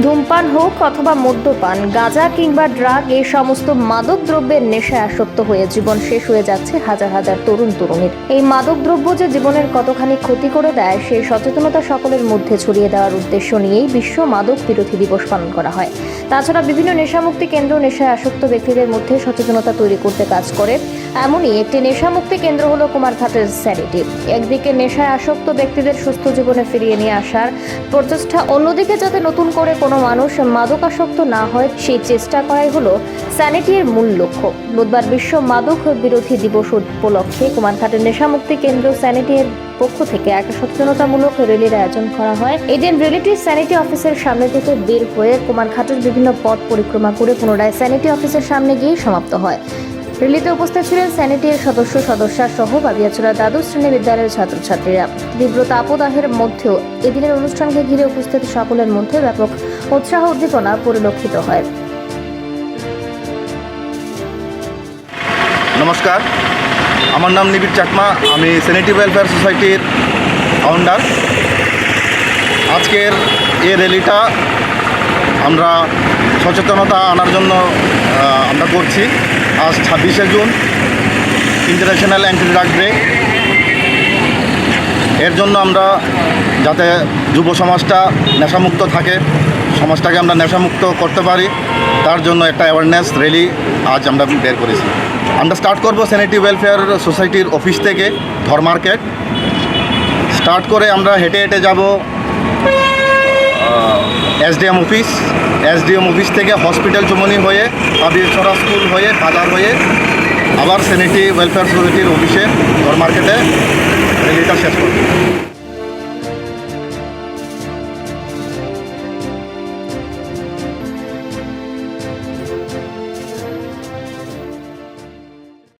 ধূমপান হোক অথবা মদ্যপান, গাঁজা কিংবা ড্রাগ, এই সমস্ত মাদক দ্রব্যের নেশায় আসক্ত হয়ে জীবন শেষ হয়ে যাচ্ছে হাজার হাজার তরুণ তরুণীর। এই মাদক দ্রব্য যে জীবনের কতখানি ক্ষতি করে দেয় সেই সচেতনতা সকলের মধ্যে ছড়িয়ে দেওয়ার উদ্দেশ্য নিয়েই বিশ্ব মাদক বিরোধী দিবস পালন করা হয়। তাছাড়া বিভিন্ন নেশামুক্তি কেন্দ্র নেশায় আসক্ত ব্যক্তিদের মধ্যে সচেতনতা তৈরি করতে কাজ করে। এমনই একটি নেশামুক্তি কেন্দ্র হলো কুমারঘাটের স্যারিটি একদিকে নেশায় আসক্ত ব্যক্তিদের সুস্থ জীবনে ফিরিয়ে নিয়ে আসার প্রচেষ্টা, অন্যদিকে যাতে নতুন করে কোনো মানুষ মাদকাসক্ত না হয়, সেই চেষ্টা করাই হলো স্যানিটির মূল লক্ষ্য। বুধবার বিশ্ব মাদক বিরোধী দিবস উপলক্ষে কুমারঘাটের নেশামুক্তি কেন্দ্র স্যানিটির পক্ষ থেকে এক সচেতনতামূলক র্যালির আয়োজন করা হয়। এদিন র্যালিটি স্যানিটি অফিসের সামনে থেকে বের হয়ে কুমারঘাটের বিভিন্ন পথ পরিক্রমা করে পুনরায় স্যানিটি অফিসের সামনে গিয়ে সমাপ্ত হয়। র্যালিতে উপস্থিত ছিলেন স্যানিটির সদস্য, সদস্যা সহ বাবিয়াচুরা দ্বাদশ শ্রেণি বিদ্যালয়ের ছাত্রছাত্রীরা। তীব্র তাপদাহের মধ্যেও এদিনের অনুষ্ঠানকে ঘিরে উপস্থিত সকলের মধ্যে ব্যাপক উৎসাহ উদ্দীপনা পরিলক্ষিত হয়। নমস্কার। আমার নাম নিবিড় চাকমা। আমি স্যানিটি ওয়েলফেয়ার সোসাইটির ফাউন্ডার আজকের এই র্যালিটা আমরা সচেতনতা আনার জন্য আমরা করছি। আজ ছাব্বিশে June international anti drug day এর জন্য আমরা যাতে যুব সমাজটা নেশামুক্ত থাকে সমাজটাকে আমরা নেশামুক্ত করতে পারি, তার জন্য একটা অ্যাওয়ারনেস র্যালি আজ আমরা বের করেছি। আমরা স্টার্ট করব স্যানিটি ওয়েলফেয়ার সোসাইটির অফিস থেকে ধর মার্কেট স্টার্ট করে আমরা হেঁটে হেঁটে যাব এসডিএম অফিস এসডিএম অফিস থেকে হসপিটাল চমনি হয়ে কাবিরছড়া স্কুল হয়ে, বাজার হয়ে, আবার স্যানিটি ওয়েলফেয়ার সোসাইটির অফিসে ধর মার্কেটে র্যালিটা শেষ করব।